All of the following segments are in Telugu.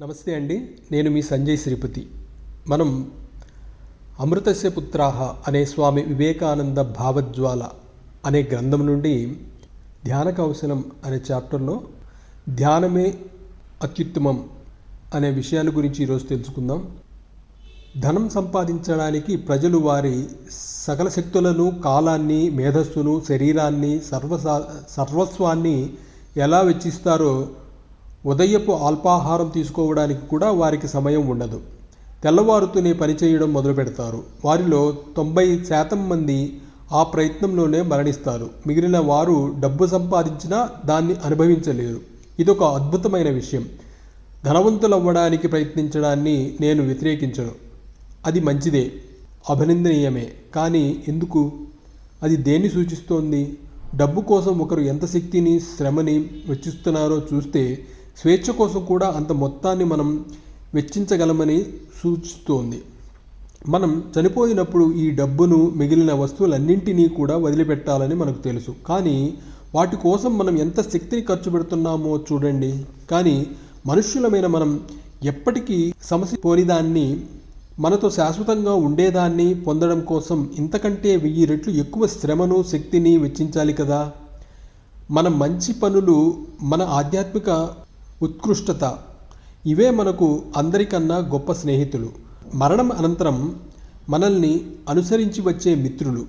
నమస్తే అండి. నేను మీ సంజయ్ శ్రీపతి. మనం అమృతస్య పుత్రాహ అనే స్వామి వివేకానంద భావజ్వాల అనే గ్రంథం నుండి ధ్యాన కౌశలం అనే చాప్టర్లో ధ్యానమే అత్యుత్తమం అనే విషయాల గురించి ఈరోజు తెలుసుకుందాం. ధనం సంపాదించడానికి ప్రజలు వారి సకల శక్తులను కాలాన్ని మేధస్సును శరీరాన్ని సర్వసా సర్వస్వాన్ని ఎలా వెచ్చిస్తారో ఉదయపు అల్పాహారం తీసుకోవడానికి కూడా వారికి సమయం ఉండదు. తెల్లవారుతూనే పనిచేయడం మొదలు పెడతారు. వారిలో తొంభై శాతం మంది ఆ ప్రయత్నంలోనే మరణిస్తారు. మిగిలిన వారు డబ్బు సంపాదించినా దాన్ని అనుభవించలేరు. ఇదొక అద్భుతమైన విషయం. ధనవంతులవ్వడానికి ప్రయత్నించడాన్ని నేను వ్యతిరేకించను. అది మంచిదే. అభినందనీయమే. కానీ ఎందుకు? అది దేన్ని సూచిస్తోంది? డబ్బు కోసం ఒకరు ఎంత శక్తిని శ్రమని వెచ్చిస్తున్నారో చూస్తే స్వేచ్ఛ కోసం కూడా అంత మొత్తాన్ని మనం వెచ్చించగలమని సూచిస్తోంది. మనం చనిపోయినప్పుడు ఈ డబ్బును మిగిలిన వస్తువులన్నింటినీ కూడా వదిలిపెట్టాలని మనకు తెలుసు. కానీ వాటి కోసం మనం ఎంత శక్తిని ఖర్చు పెడుతున్నామో చూడండి. కానీ మనుష్యులమైన మనం ఎప్పటికీ సమస్య పోనిదాన్ని మనతో శాశ్వతంగా ఉండేదాన్ని పొందడం కోసం ఇంతకంటే వెయ్యి రెట్లు ఎక్కువ శ్రమను శక్తిని వెచ్చించాలి కదా. మన మంచి పనులు మన ఆధ్యాత్మిక ఉత్కృష్టత. ఇవే మనకు అందరికన్నా గొప్ప స్నేహితులు. మరణం అనంతరం మనల్ని అనుసరించి వచ్చే మిత్రులు.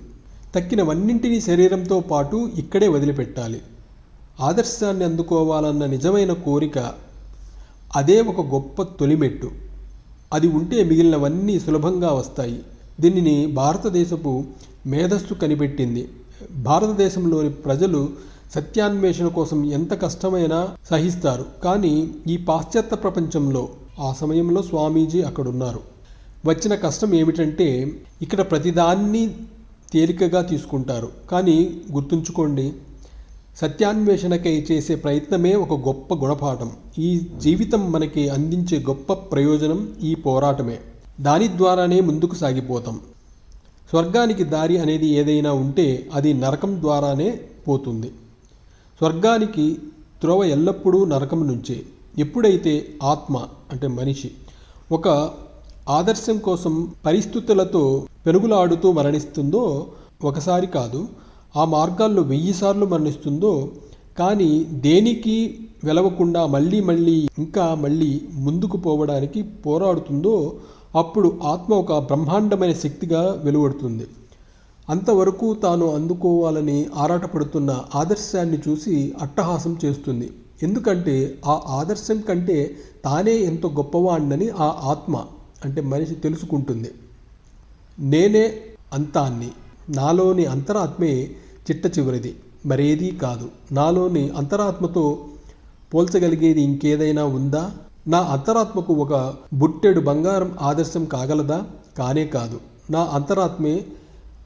తక్కినవన్నింటినీ శరీరంతో పాటు ఇక్కడే వదిలిపెట్టాలి. ఆదర్శాన్ని అందుకోవాలన్న నిజమైన కోరిక అదే ఒక గొప్ప తొలిమెట్టు. అది ఉంటే మిగిలినవన్నీ సులభంగా వస్తాయి. దీనిని భారతదేశపు మేధస్సు కనిపెట్టింది. భారతదేశంలోని ప్రజలు సత్యాన్వేషణ కోసం ఎంత కష్టమైనా సహిస్తారు. కానీ ఈ పాశ్చాత్య ప్రపంచంలో ఆ సమయంలో స్వామీజీ అక్కడున్నారు. వచ్చిన కష్టం ఏమిటంటే ఇక్కడ ప్రతిదాన్ని తేలికగా తీసుకుంటారు. కానీ గుర్తుంచుకోండి సత్యాన్వేషణకై చేసే ప్రయత్నమే ఒక గొప్ప గుణపాఠం. ఈ జీవితం మనకి అందించే గొప్ప ప్రయోజనం ఈ పోరాటమే. దాని ద్వారానే ముందుకు సాగిపోతాం. స్వర్గానికి దారి అనేది ఏదైనా ఉంటే అది నరకం ద్వారానే పోతుంది. స్వర్గానికి త్రోవ ఎల్లప్పుడూ నరకం నుంచే. ఎప్పుడైతే ఆత్మ అంటే మనిషి ఒక ఆదర్శం కోసం పరిస్థితులతో పెరుగులాడుతూ మరణిస్తుందో ఒకసారి కాదు ఆ మార్గాల్లో వెయ్యి సార్లు మరణిస్తుందో కానీ దేనికి వెలవకుండా మళ్ళీ మళ్ళీ ఇంకా మళ్ళీ ముందుకు పోవడానికి పోరాడుతుందో అప్పుడు ఆత్మ ఒక బ్రహ్మాండమైన శక్తిగా వెలువడుతుంది. అంతవరకు తాను అందుకోవాలని ఆరాటపడుతున్న ఆదర్శాన్ని చూసి అట్టహాసం చేస్తుంది. ఎందుకంటే ఆ ఆదర్శం కంటే తానే ఎంతో గొప్పవాణ్ణని ఆ ఆత్మ అంటే మనిషి తెలుసుకుంటుంది. నేనే అంతాన్ని. నాలోని అంతరాత్మే చిట్ట చివరిది. మరేదీ కాదు. నాలోని అంతరాత్మతో పోల్చగలిగేది ఇంకేదైనా ఉందా? నా అంతరాత్మకు ఒక బుట్టెడు బంగారం ఆదర్శం కాగలదా? కానే కాదు. నా అంతరాత్మే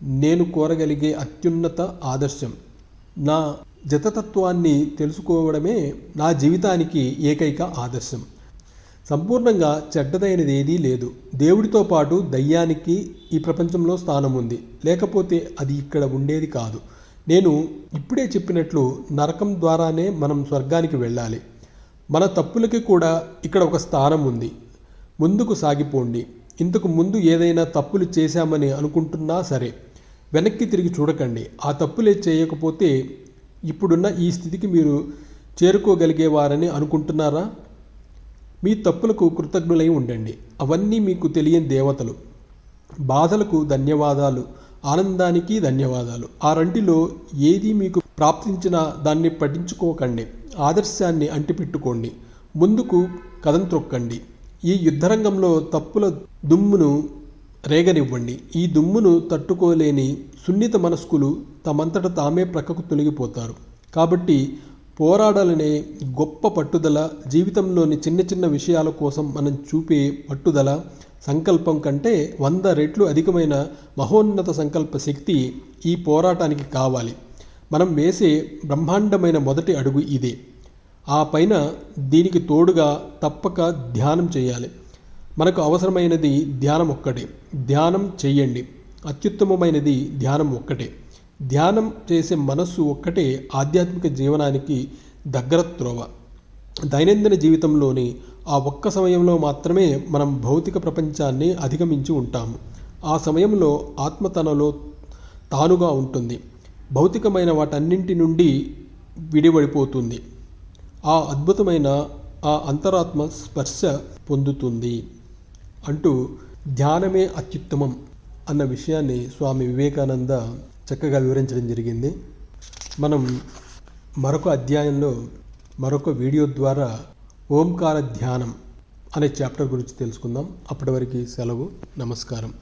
నేను కోరగలిగే అత్యున్నత ఆదర్శం. నా జతతత్వాన్ని తెలుసుకోవడమే నా జీవితానికి ఏకైక ఆదర్శం. సంపూర్ణంగా చెడ్డదైనది ఏదీ లేదు. దేవుడితో పాటు దయ్యానికి ఈ ప్రపంచంలో స్థానం ఉంది లేకపోతే అది ఇక్కడ ఉండేది కాదు. నేను ఇప్పుడే చెప్పినట్లు నరకం ద్వారానే మనం స్వర్గానికి వెళ్ళాలి. మన తప్పులకి కూడా ఇక్కడ ఒక స్థానం ఉంది ముందుకు సాగిపోండి. ఇంతకు ముందు ఏదైనా తప్పులు చేశామని అనుకుంటున్నా సరే. వెనక్కి తిరిగి చూడకండి. ఆ తప్పులే చేయకపోతే ఇప్పుడున్న ఈ స్థితికి మీరు చేరుకోగలిగేవారని అనుకుంటున్నారా? మీ తప్పులకు కృతజ్ఞులై ఉండండి. అవన్నీ మీకు తెలియని దేవతలు. బాధలకు ధన్యవాదాలు. ఆనందానికి ధన్యవాదాలు. ఆ రెంటిలో ఏది మీకు ప్రాప్తించినా దాన్ని పట్టించుకోకండి. ఆదర్శాన్ని అంటిపెట్టుకోండి. ముందుకు కథం త్రొక్కండి. ఈ యుద్ధరంగంలో తప్పుల దుమ్మును రేగనివ్వండి. ఈ దుమ్మును తట్టుకోలేని సున్నిత మనస్కులు తమంతట తామే ప్రక్కకు తొలగిపోతారు. కాబట్టి పోరాడాలనే గొప్ప పట్టుదల జీవితంలోని చిన్న చిన్న విషయాల కోసం మనం చూపే పట్టుదల సంకల్పం కంటే వంద రెట్లు అధికమైన మహోన్నత సంకల్ప శక్తి ఈ పోరాటానికి కావాలి. మనం వేసే బ్రహ్మాండమైన మొదటి అడుగు ఇదే. ఆ పైన దీనికి తోడుగా తప్పక ధ్యానం చేయాలి. మనకు అవసరమైనది ధ్యానం ఒక్కటే. ధ్యానం చేయండి. అత్యుత్తమమైనది ధ్యానం ఒక్కటే. ధ్యానం చేసే మనస్సు ఒక్కటే ఆధ్యాత్మిక జీవనానికి దగ్గర త్రోవ. దైనందిన జీవితంలోని ఆ ఒక్క సమయంలో మాత్రమే మనం భౌతిక ప్రపంచాన్ని అధిగమించి ఉంటాము. ఆ సమయంలో ఆత్మ తనలో తానుగా ఉంటుంది. భౌతికమైన వాటన్నింటి నుండి విడివడిపోతుంది. ఆ అద్భుతమైన ఆ అంతరాత్మ స్పర్శ పొందుతుంది. అంటూ ధ్యానమే అత్యుత్తమం అన్న విషయాన్ని స్వామి వివేకానంద చక్కగా వివరించడం జరిగింది. మనం మరొక అధ్యాయంలో మరొక వీడియో ద్వారా ఓంకార ధ్యానం అనే చాప్టర్ గురించి తెలుసుకుందాం. అప్పటి వరకు సెలవు. నమస్కారం.